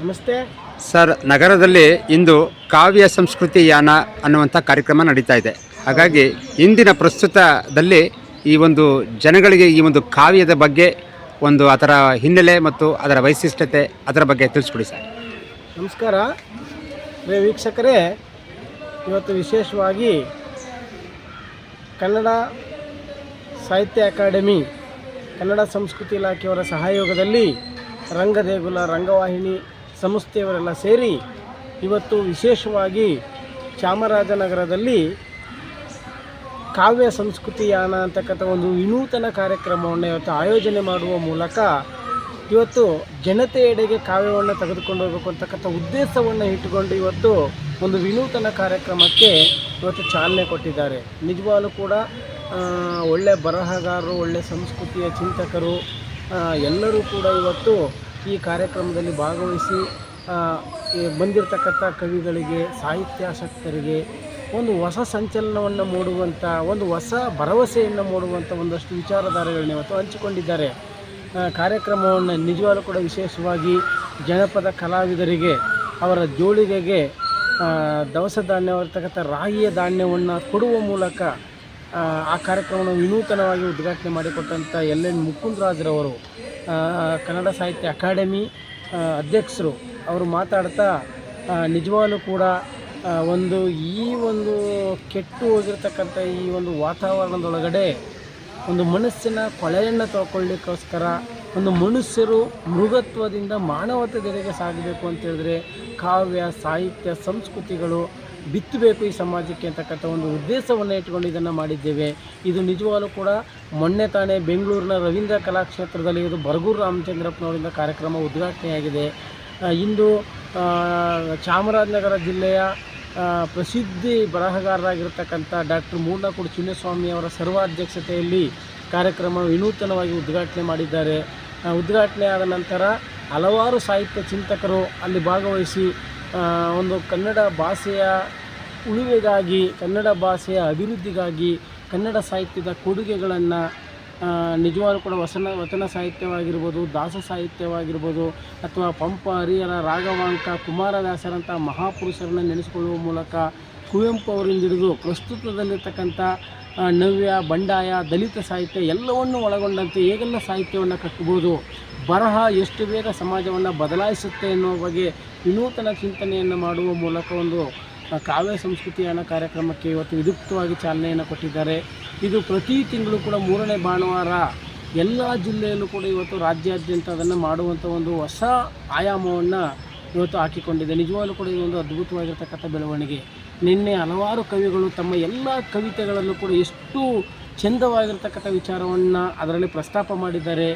ನಮಸ್ತೆ. ಸರ್ ನಗರದಲ್ಲಿ ಇಂದು ಕಾವ್ಯ ಸಂಸ್ಕೃತಿ ಯಾನ ಅನ್ನುವಂಥ ಕಾರ್ಯಕ್ರಮ ನಡೀತಾ ಇದೆ. ಹಾಗಾಗಿ ಇಂದಿನ ಪ್ರಸ್ತುತದಲ್ಲಿ ಈ ಒಂದು ಜನಗಳಿಗೆ ಈ ಒಂದು ಕಾವ್ಯದ ಬಗ್ಗೆ ಒಂದು ಅದರ ಹಿನ್ನೆಲೆ ಮತ್ತು ಅದರ ವೈಶಿಷ್ಟ್ಯತೆ ಅದರ ಬಗ್ಗೆ ತಿಳಿಸ್ಕೊಡಿ ಸರ್. ನಮಸ್ಕಾರ. ಪ್ರಿಯ ವೀಕ್ಷಕರೇ ಇವತ್ತು ವಿಶೇಷವಾಗಿ ಕನ್ನಡ ಸಾಹಿತ್ಯ ಅಕಾಡೆಮಿ ಕನ್ನಡ ಸಂಸ್ಕೃತಿ ಇಲಾಖೆಯವರ ಸಹಯೋಗದಲ್ಲಿ ರಂಗದೇಗುಲ ರಂಗವಾಹಿನಿ ಸಂಸ್ಥೆಯವರೆಲ್ಲ ಸೇರಿ ಇವತ್ತು ವಿಶೇಷವಾಗಿ ಚಾಮರಾಜನಗರದಲ್ಲಿ ಕಾವ್ಯ ಸಂಸ್ಕೃತಿ ಯಾನ ಅಂತಕ್ಕಂಥ ಒಂದು ವಿನೂತನ ಕಾರ್ಯಕ್ರಮವನ್ನು ಇವತ್ತು ಆಯೋಜನೆ ಮಾಡುವ ಮೂಲಕ ಇವತ್ತು ಜನತೆಯೆಡೆಗೆ ಕಾವ್ಯವನ್ನು ತೆಗೆದುಕೊಂಡು ಹೋಗಬೇಕು ಅಂತಕ್ಕಂಥ ಉದ್ದೇಶವನ್ನು ಇಟ್ಟುಕೊಂಡು ಇವತ್ತು ಒಂದು ವಿನೂತನ ಕಾರ್ಯಕ್ರಮಕ್ಕೆ ಇವತ್ತು ಚಾಲನೆ ಕೊಟ್ಟಿದ್ದಾರೆ. ನಿಜವಾಗ್ಲೂ ಕೂಡ ಒಳ್ಳೆಯ ಒಳ್ಳೆ ಬರಹಗಾರರು ಒಳ್ಳೆಯ ಸಂಸ್ಕೃತಿಯ ಚಿಂತಕರು ಎಲ್ಲರೂ ಕೂಡ ಇವತ್ತು ಈ ಕಾರ್ಯಕ್ರಮದಲ್ಲಿ ಭಾಗವಹಿಸಿ ಬಂದಿರತಕ್ಕಂಥ ಕವಿಗಳಿಗೆ, ಸಾಹಿತ್ಯಾಸಕ್ತರಿಗೆ ಒಂದು ಹೊಸ ಸಂಚಲನವನ್ನು ಮೂಡುವಂಥ ಒಂದು ಹೊಸ ಭರವಸೆಯನ್ನು ಮೂಡುವಂಥ ಒಂದಷ್ಟು ವಿಚಾರಧಾರೆಗಳನ್ನ ಇವತ್ತು ಹಂಚಿಕೊಂಡಿದ್ದಾರೆ. ಕಾರ್ಯಕ್ರಮವನ್ನು ನಿಜವಾಗಲೂ ಕೂಡ ವಿಶೇಷವಾಗಿ ಜನಪದ ಕಲಾವಿದರಿಗೆ, ಅವರ ಜೋಳಿಗೆಗೆ ದವಸ ಧಾನ್ಯವಾಗಿರ್ತಕ್ಕಂಥ ರಾಗಿಯ ಧಾನ್ಯವನ್ನು ಕೊಡುವ ಮೂಲಕ ಆ, ಕಾರ್ಯಕ್ರಮವನ್ನು ವಿನೂತನವಾಗಿ ಉದ್ಘಾಟನೆ ಮಾಡಿಕೊಟ್ಟಂಥ ಎಲ್ ಎನ್ ಮುಕುಂದರಾಜ್ರವರು ಕನ್ನಡ ಸಾಹಿತ್ಯ ಅಕಾಡೆಮಿ ಅಧ್ಯಕ್ಷರು ಅವರು ಮಾತಾಡ್ತಾ ನಿಜವಾಗಲೂ ಕೂಡ ಒಂದು ಈ ಒಂದು ಕೆಟ್ಟು ಹೋಗಿರ್ತಕ್ಕಂಥ ಈ ಒಂದು ವಾತಾವರಣದೊಳಗಡೆ ಒಂದು ಮನಸ್ಸಿನ ಕೊಳೆಯನ್ನು ತೊಳ್ಕೊಳ್ಳಿಕ್ಕೋಸ್ಕರ ಒಂದು ಮನುಷ್ಯರು ಮೃಗತ್ವದಿಂದ ಮಾನವತೆದೆಡೆಗೆ ಸಾಗಬೇಕು ಅಂತ ಹೇಳಿದ್ರೆ ಕಾವ್ಯ ಸಾಹಿತ್ಯ ಸಂಸ್ಕೃತಿಗಳು ಬಿತ್ತಬೇಕು ಈ ಸಮಾಜಕ್ಕೆ ಅಂತಕ್ಕಂಥ ಒಂದು ಉದ್ದೇಶವನ್ನು ಇಟ್ಕೊಂಡು ಇದನ್ನು ಮಾಡಿದ್ದೇವೆ. ಇದು ನಿಜವಾಗಲೂ ಕೂಡ ಮೊನ್ನೆ ತಾನೇ ಬೆಂಗಳೂರಿನ ರವೀಂದ್ರ ಕಲಾಕ್ಷೇತ್ರದಲ್ಲಿ ಇದು ಬರಗೂರು ರಾಮಚಂದ್ರಪ್ಪನವರಿಂದ ಕಾರ್ಯಕ್ರಮ ಉದ್ಘಾಟನೆಯಾಗಿದೆ. ಇಂದು ಚಾಮರಾಜನಗರ ಜಿಲ್ಲೆಯ ಪ್ರಸಿದ್ಧಿ ಬರಹಗಾರರಾಗಿರ್ತಕ್ಕಂಥ ಡಾಕ್ಟರ್ ಮೂರ್ನಾಕುಡು ಚಿನ್ನಸ್ವಾಮಿ ಅವರ ಸರ್ವಾಧ್ಯಕ್ಷತೆಯಲ್ಲಿ ಕಾರ್ಯಕ್ರಮ ವಿನೂತನವಾಗಿ ಉದ್ಘಾಟನೆ ಮಾಡಿದ್ದಾರೆ. ಉದ್ಘಾಟನೆ ಆದ ನಂತರ ಹಲವಾರು ಸಾಹಿತ್ಯ ಚಿಂತಕರು ಅಲ್ಲಿ ಭಾಗವಹಿಸಿ ಒಂದು ಕನ್ನಡ ಭಾಷೆಯ ಉಳಿವೆಗಾಗಿ, ಕನ್ನಡ ಭಾಷೆಯ ಅಭಿವೃದ್ಧಿಗಾಗಿ, ಕನ್ನಡ ಸಾಹಿತ್ಯದ ಕೊಡುಗೆಗಳನ್ನು ನಿಜವಾಗ್ಲೂ ಕೂಡ ವಸನ, ವಚನ ಸಾಹಿತ್ಯವಾಗಿರ್ಬೋದು, ದಾಸ ಸಾಹಿತ್ಯವಾಗಿರ್ಬೋದು, ಅಥವಾ ಪಂಪ ಹರಿಹರ ರಾಘವಾಂಕ ಕುಮಾರದಾಸರಂಥ ಮಹಾಪುರುಷರನ್ನು ನೆನೆಸಿಕೊಳ್ಳುವ ಮೂಲಕ ಕುವೆಂಪು ಅವರಿಂದ ಹಿಡಿದು ಪ್ರಸ್ತುತದಲ್ಲಿರ್ತಕ್ಕಂಥ ನವ್ಯ, ಬಂಡಾಯ, ದಲಿತ ಸಾಹಿತ್ಯ ಎಲ್ಲವನ್ನು ಒಳಗೊಂಡಂತೆ ಹೇಗೆಲ್ಲ ಸಾಹಿತ್ಯವನ್ನು ಕಟ್ಟಬೋದು ಬರಹ ಎಷ್ಟು ಬೇಗ ಸಮಾಜವನ್ನು ಬದಲಾಯಿಸುತ್ತೆ ಎನ್ನುವ ಬಗ್ಗೆ ವಿನೂತನ ಚಿಂತನೆಯನ್ನು ಮಾಡುವ ಮೂಲಕ ಒಂದು ಕಾವ್ಯ ಸಂಸ್ಕೃತಿ ಅನ್ನೋ ಕಾರ್ಯಕ್ರಮಕ್ಕೆ ಇವತ್ತು ವಿದ್ಯುಕ್ತವಾಗಿ ಚಾಲನೆಯನ್ನು ಕೊಟ್ಟಿದ್ದಾರೆ. ಇದು ಪ್ರತಿ ತಿಂಗಳು ಕೂಡ ಮೂರನೇ ಭಾನುವಾರ ಎಲ್ಲ ಜಿಲ್ಲೆಯಲ್ಲೂ ಕೂಡ ಇವತ್ತು ರಾಜ್ಯಾದ್ಯಂತ ಅದನ್ನು ಮಾಡುವಂಥ ಒಂದು ಹೊಸ ಆಯಾಮವನ್ನು ಇವತ್ತು ಹಾಕಿಕೊಂಡಿದೆ. ನಿಜವಾಗಲೂ ಕೂಡ ಇದೊಂದು ಅದ್ಭುತವಾಗಿರ್ತಕ್ಕಂಥ ಬೆಳವಣಿಗೆ. ನಿನ್ನೆ ಹಲವಾರು ಕವಿಗಳು ತಮ್ಮ ಎಲ್ಲ ಕವಿತೆಗಳಲ್ಲೂ ಕೂಡ ಎಷ್ಟು ಚೆಂದವಾಗಿರ್ತಕ್ಕಂಥ ವಿಚಾರವನ್ನು ಅದರಲ್ಲಿ ಪ್ರಸ್ತಾಪ ಮಾಡಿದ್ದಾರೆ.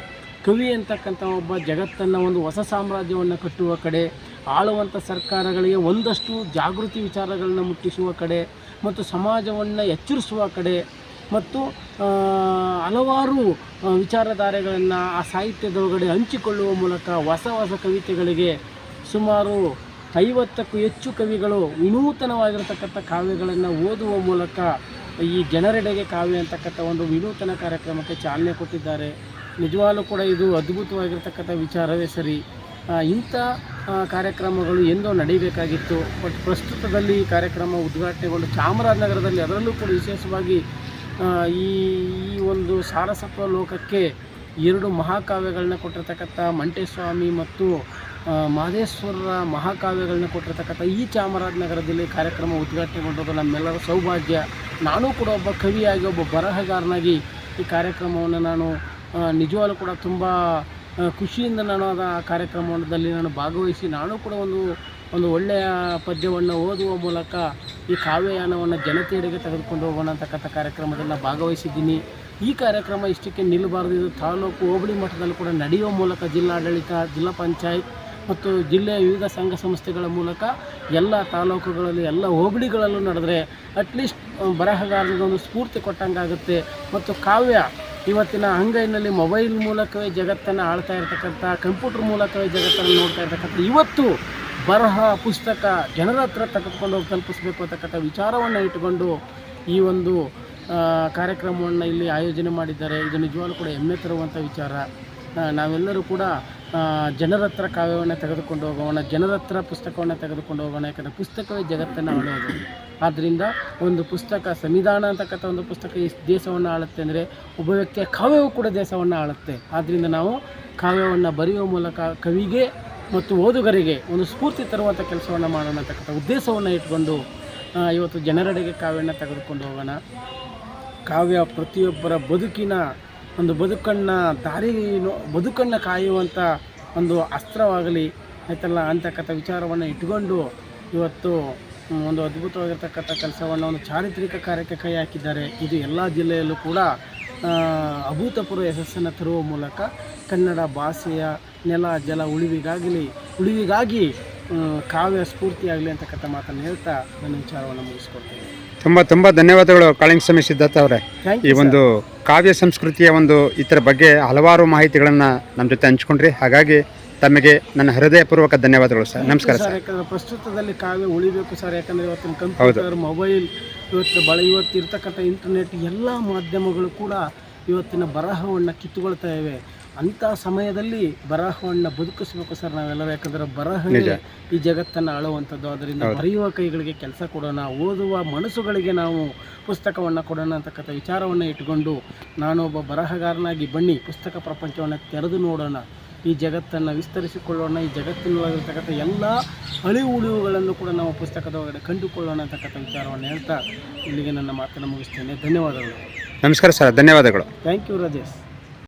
ಕವಿ ಅಂತಕ್ಕಂಥ ಒಬ್ಬ ಜಗತ್ತನ್ನು ಒಂದು ಹೊಸ ಸಾಮ್ರಾಜ್ಯವನ್ನು ಕಟ್ಟುವ ಕಡೆ ಆಳುವಂಥ ಸರ್ಕಾರಗಳಿಗೆ ಒಂದಷ್ಟು ಜಾಗೃತಿ ವಿಚಾರಗಳನ್ನು ಮುಟ್ಟಿಸುವ ಕಡೆ ಮತ್ತು ಸಮಾಜವನ್ನು ಎಚ್ಚರಿಸುವ ಕಡೆ ಮತ್ತು ಹಲವಾರು ವಿಚಾರಧಾರೆಗಳನ್ನು ಆ ಸಾಹಿತ್ಯದೊಳಗಡೆ ಹಂಚಿಕೊಳ್ಳುವ ಮೂಲಕ ಹೊಸ ಹೊಸ ಕವಿತೆಗಳಿಗೆ ಸುಮಾರು ಐವತ್ತಕ್ಕೂ ಹೆಚ್ಚು ಕವಿಗಳು ವಿನೂತನವಾಗಿರತಕ್ಕಂಥ ಕಾವ್ಯಗಳನ್ನು ಓದುವ ಮೂಲಕ ಈ ಜನರೆಡೆಗೆ ಕಾವ್ಯ ಅಂತಕ್ಕಂಥ ಒಂದು ವಿನೂತನ ಕಾರ್ಯಕ್ರಮಕ್ಕೆ ಚಾಲನೆ ಕೊಟ್ಟಿದ್ದಾರೆ. ನಿಜವಾಗಲೂ ಕೂಡ ಇದು ಅದ್ಭುತವಾಗಿರ್ತಕ್ಕಂಥ ವಿಚಾರವೇ ಸರಿ. ಇಂಥ ಕಾರ್ಯಕ್ರಮಗಳು ಎಂದೋ ನಡೀಬೇಕಾಗಿತ್ತು ಬಟ್ ಪ್ರಸ್ತುತದಲ್ಲಿ ಈ ಕಾರ್ಯಕ್ರಮ ಉದ್ಘಾಟನೆಗೊಂಡು ಚಾಮರಾಜನಗರದಲ್ಲಿ ಅದರಲ್ಲೂ ಕೂಡ ವಿಶೇಷವಾಗಿ ಈ ಈ ಒಂದು ಸಾರಸತ್ವ ಲೋಕಕ್ಕೆ ಎರಡು ಮಹಾಕಾವ್ಯಗಳನ್ನ ಕೊಟ್ಟಿರ್ತಕ್ಕಂಥ ಮಂಟೇಸ್ವಾಮಿ ಮತ್ತು ಮಾದೇಶ್ವರರ ಮಹಾಕಾವ್ಯಗಳನ್ನ ಕೊಟ್ಟಿರ್ತಕ್ಕಂಥ ಈ ಚಾಮರಾಜನಗರದಲ್ಲಿ ಕಾರ್ಯಕ್ರಮ ಉದ್ಘಾಟನೆಗೊಂಡದ್ದು ನಮ್ಮೆಲ್ಲರ ಸೌಭಾಗ್ಯ. ನಾನು ಕೂಡ ಒಬ್ಬ ಕವಿಯಾಗಿ, ಒಬ್ಬ ಬರಹಗಾರನಾಗಿ ಈ ಕಾರ್ಯಕ್ರಮವನ್ನು ನಾನು ನಿಜವಾಗಲೂ ಕೂಡ ತುಂಬ ಖುಷಿಯಿಂದ ನಾನು ಆಗ ಆ ಕಾರ್ಯಕ್ರಮದಲ್ಲಿ ನಾನು ಭಾಗವಹಿಸಿ ನಾನು ಕೂಡ ಒಂದು ಒಂದು ಒಳ್ಳೆಯ ಪದ್ಯವನ್ನು ಓದುವ ಮೂಲಕ ಈ ಕಾವ್ಯಯಾನವನ್ನು ಜನತೆಯೆಡೆಗೆ ತೆಗೆದುಕೊಂಡು ಹೋಗೋಣ ಅಂತಕ್ಕಂಥ ಕಾರ್ಯಕ್ರಮದಲ್ಲಿ ಭಾಗವಹಿಸಿದ್ದೀನಿ. ಈ ಕಾರ್ಯಕ್ರಮ ಇಷ್ಟಕ್ಕೆ ನಿಲ್ಲಬಾರದು. ಇದು ತಾಲೂಕು ಹೋಬಳಿ ಮಟ್ಟದಲ್ಲಿ ಕೂಡ ನಡೆಯುವ ಮೂಲಕ ಜಿಲ್ಲಾಡಳಿತ, ಜಿಲ್ಲಾ ಪಂಚಾಯತ್ ಮತ್ತು ಜಿಲ್ಲೆಯ ವಿವಿಧ ಸಂಘ ಸಂಸ್ಥೆಗಳ ಮೂಲಕ ಎಲ್ಲ ತಾಲೂಕುಗಳಲ್ಲಿ ಎಲ್ಲ ಹೋಬಳಿಗಳಲ್ಲೂ ನಡೆದರೆ ಅಟ್ಲೀಸ್ಟ್ ಬರಹಗಾರರಿಗೆ ಒಂದು ಸ್ಫೂರ್ತಿ ಕೊಟ್ಟಂಗಾಗುತ್ತೆ. ಮತ್ತು ಕಾವ್ಯ ಇವತ್ತಿನ ಅಂಗೈನಲ್ಲಿ ಮೊಬೈಲ್ ಮೂಲಕವೇ ಜಗತ್ತನ್ನು ಆಳ್ತಾ ಇರತಕ್ಕಂಥ, ಕಂಪ್ಯೂಟರ್ ಮೂಲಕವೇ ಜಗತ್ತನ್ನು ನೋಡ್ತಾ ಇರ್ತಕ್ಕಂಥ, ಇವತ್ತು ಬರಹ ಪುಸ್ತಕ ಜನರ ಹತ್ರ ತೆಗೆದುಕೊಂಡು ಹೋಗಿ ತಲುಪಿಸ್ಬೇಕು ಅಂತಕ್ಕಂಥ ವಿಚಾರವನ್ನು ಇಟ್ಟುಕೊಂಡು ಈ ಒಂದು ಕಾರ್ಯಕ್ರಮವನ್ನು ಇಲ್ಲಿ ಆಯೋಜನೆ ಮಾಡಿದ್ದಾರೆ. ಇದು ನಿಜವಾಗ್ಲೂ ಕೂಡ ಹೆಮ್ಮೆ ತರುವಂಥ ವಿಚಾರ. ನಾವೆಲ್ಲರೂ ಕೂಡ ಜನರ ಹತ್ರ ಕಾವ್ಯವನ್ನು ತೆಗೆದುಕೊಂಡು ಹೋಗೋಣ, ಜನರ ಹತ್ರ ಪುಸ್ತಕವನ್ನು ತೆಗೆದುಕೊಂಡು ಹೋಗೋಣ, ಯಾಕಂದರೆ ಪುಸ್ತಕವೇ ಜಗತ್ತನ್ನು ಆಳೋದು. ಆದ್ದರಿಂದ ಒಂದು ಪುಸ್ತಕ ಸಂವಿಧಾನ ಅಂತಕ್ಕಂಥ ಒಂದು ಪುಸ್ತಕ ಈ ದೇಶವನ್ನು ಆಳುತ್ತೆ ಅಂದರೆ ಒಬ್ಬ ವ್ಯಕ್ತಿಯ ಕಾವ್ಯವು ಕೂಡ ದೇಶವನ್ನು ಆಳುತ್ತೆ. ಆದ್ದರಿಂದ ನಾವು ಕಾವ್ಯವನ್ನು ಬರೆಯುವ ಮೂಲಕ ಕವಿಗೆ ಮತ್ತು ಓದುಗರಿಗೆ ಒಂದು ಸ್ಫೂರ್ತಿ ತರುವಂಥ ಕೆಲಸವನ್ನು ಮಾಡೋಣ ಅಂತಕ್ಕಂಥ ಉದ್ದೇಶವನ್ನು ಇಟ್ಕೊಂಡು ಇವತ್ತು ಜನರೆಡೆಗೆ ಕಾವ್ಯವನ್ನು ತೆಗೆದುಕೊಂಡು ಹೋಗೋಣ. ಕಾವ್ಯ ಪ್ರತಿಯೊಬ್ಬರ ಬದುಕಿನ ಒಂದು ಬದುಕನ್ನು ದಾರಿ ಬದುಕನ್ನು ಕಾಯುವಂಥ ಒಂದು ಅಸ್ತ್ರವಾಗಲಿ, ಆಯ್ತಲ್ಲ, ಅಂತಕ್ಕಂಥ ವಿಚಾರವನ್ನು ಇಟ್ಕೊಂಡು ಇವತ್ತು ಒಂದು ಅದ್ಭುತವಾಗಿರ್ತಕ್ಕಂಥ ಕೆಲಸವನ್ನು ಒಂದು ಚಾರಿತ್ರಿಕ ಕಾರ್ಯಕ್ಕೆ ಕೈ ಹಾಕಿದ್ದಾರೆ. ಇದು ಎಲ್ಲ ಜಿಲ್ಲೆಯಲ್ಲೂ ಕೂಡ ಅಭೂತಪೂರ್ವ ಯಶಸ್ಸನ್ನು ತರುವ ಮೂಲಕ ಕನ್ನಡ ಭಾಷೆಯ ನೆಲ, ಜಲ ಉಳಿವಿಗಾಗಲಿ, ಉಳಿವಿಗಾಗಿ ಕಾವ್ಯ ಸ್ಫೂರ್ತಿಯಾಗಲಿ ಅಂತಕ್ಕಂಥ ಮಾತನ್ನು ಹೇಳ್ತಾ ನನ್ನ ವಿಚಾರವನ್ನು ಮುಗಿಸ್ಕೊಡ್ತೇನೆ. ತುಂಬ ತುಂಬ ಧನ್ಯವಾದಗಳು ಕಾಳಿಂಗ ಸ್ವಾಮಿ ಸಿದ್ಧಾರ್ಥ ಅವರೇ. ಈ ಒಂದು ಕಾವ್ಯ ಸಂಸ್ಕೃತಿಯ ಒಂದು ಇತರ ಬಗ್ಗೆ ಹಲವಾರು ಮಾಹಿತಿಗಳನ್ನು ನಮ್ಮ ಜೊತೆ ಹಂಚ್ಕೊಂಡ್ರಿ. ಹಾಗಾಗಿ ತಮಗೆ ನನ್ನ ಹೃದಯಪೂರ್ವಕ ಧನ್ಯವಾದಗಳು ಸರ್ ನಮಸ್ಕಾರ ಸರ್ ಸರ್ ಯಾಕಂದ್ರೆ ಪ್ರಸ್ತುತದಲ್ಲಿ ಕಾವ್ಯ ಉಳಿಬೇಕು ಸರ್ ಯಾಕಂದ್ರೆ ಇವತ್ತಿನ ಕಂಪ್ಯೂಟರ್ ಮೊಬೈಲ್ ಇವತ್ತು ಬಳ ಇವತ್ತು ಇರ್ತಕ್ಕಂಥ ಇಂಟರ್ನೆಟ್ ಎಲ್ಲ ಮಾಧ್ಯಮಗಳು ಕೂಡ ಇವತ್ತಿನ ಬರಹವನ್ನು ಕಿತ್ತುಕೊಳ್ತಾ ಇವೆ. ಅಂಥ ಸಮಯದಲ್ಲಿ ಬರಹವನ್ನು ಬದುಕಿಸ್ಬೇಕು ಸರ್ ನಾವೆಲ್ಲರೂ ಯಾಕಂದ್ರೆ ಬರಹ ಈ ಜಗತ್ತನ್ನು ಆಳುವಂಥದ್ದು. ಅದರಿಂದ ಬರೆಯುವ ಕೈಗಳಿಗೆ ಕೆಲಸ ಕೊಡೋಣ ಓದುವ ಮನಸ್ಸುಗಳಿಗೆ ನಾವು ಪುಸ್ತಕವನ್ನು ಕೊಡೋಣ ಅಂತಕ್ಕಂಥ ವಿಚಾರವನ್ನು ಇಟ್ಕೊಂಡು ನಾನು ಒಬ್ಬ ಬರಹಗಾರನಾಗಿ ಬನ್ನಿ ಪುಸ್ತಕ ಪ್ರಪಂಚವನ್ನು ತೆರೆದು ನೋಡೋಣ ಈ ಜಗತ್ತನ್ನು ವಿಸ್ತರಿಸಿಕೊಳ್ಳೋಣ ಈ ಜಗತ್ತಿನೊಳಗಿರ್ತಕ್ಕಂಥ ಎಲ್ಲ ಅಳಿವು ಉಳಿವುಗಳನ್ನು ಕೂಡ ನಾವು ಪುಸ್ತಕದ ಒಳಗಡೆ ಕಂಡುಕೊಳ್ಳೋಣ ಅಂತಕ್ಕಂಥ ವಿಚಾರವನ್ನು ಹೇಳ್ತಾ ಇಲ್ಲಿಗೆ ನನ್ನ ಮಾತನ್ನು ಮುಗಿಸ್ತೇನೆ. ಧನ್ಯವಾದಗಳು. ನಮಸ್ಕಾರ ಸರ್ ಧನ್ಯವಾದಗಳು. Thank you Rajesh